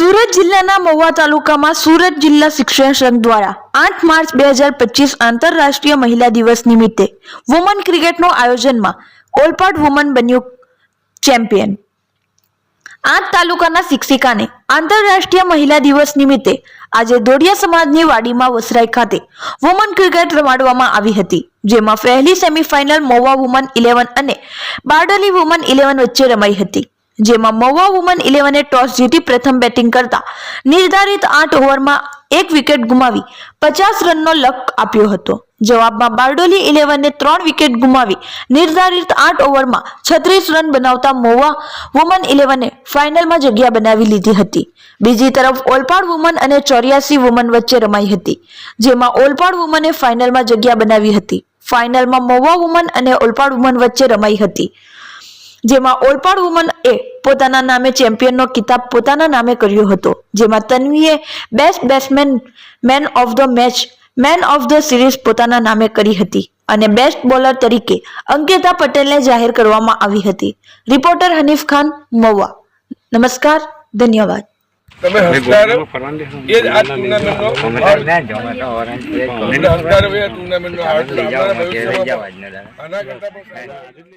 સુરત જિલ્લાના મહુવા તાલુકામાં સુરત જિલ્લા શિક્ષણ સંઘ દ્વારા આઠ માર્ચ બે હજાર પચીસ આંતરરાષ્ટ્રીય મહિલા દિવસ નિમિત્તે વુમન ક્રિકેટનું આયોજનમાં ઓલપાડ વુમન બન્યું ચેમ્પિયન. આઠ તાલુકાના શિક્ષિકાને આંતરરાષ્ટ્રીય મહિલા દિવસ નિમિત્તે આજે દોડિયા સમાજની વાડીમાં વસરાઈ ખાતે વુમન ક્રિકેટ રમાડવામાં આવી હતી, જેમાં પહેલી સેમીફાઇનલ મહુવા વુમન ઇલેવન અને બારડોલી વુમન ઇલેવન વચ્ચે રમાઈ હતી. જેમાં મહુવા વુમન ઇલેવને ટોસ જીતી પ્રથમ બેટિંગ કરતા. નિર્ધારિત આઠ ઓવરમાં એક વિકેટ ગુમાવી, પચાસ રનનો લક આપ્યો હતો. જવાબમાં બારડોલી ઇલેવને ત્રણ વિકેટ ગુમાવી, નિર્ધારિત આઠ ઓવરમાં છત્રીસ રન બનાવતા મહુવા વુમન ઇલેવને ફાઇનલમાં જગ્યા બનાવી લીધી હતી. બીજી તરફ ઓલપાડ વુમન અને ચોર્યાસી વુમન વચ્ચે રમાઈ હતી, જેમાં ઓલપાડ વુમને ફાઇનલમાં જગ્યા બનાવી હતી. ફાઇનલમાં મહુવા વુમન અને ઓલપાડ વુમન વચ્ચે રમાઈ હતી. જેમાં ઓલપાડ વુમન એ પોતાના નામે ચેમ્પિયનનો કિતાબ પોતાના નામે કર્યો હતો. જેમાં તન્વીએ best batsman man of the match man of the series પોતાના નામે કરી હતી અને બેસ્ટ બોલર તરીકે અંકિતા પટેલને જાહેર કરવામાં આવી હતી. રિપોર્ટર હનીફ ખાન મહુવા. નમસ્કાર ધન્યવાદ. તમે હસકાર એ આ ટુર્નામેન્ટનો તમને હસકાર હવે આ ટુર્નામેન્ટનો હાર્ટ આપણા પણ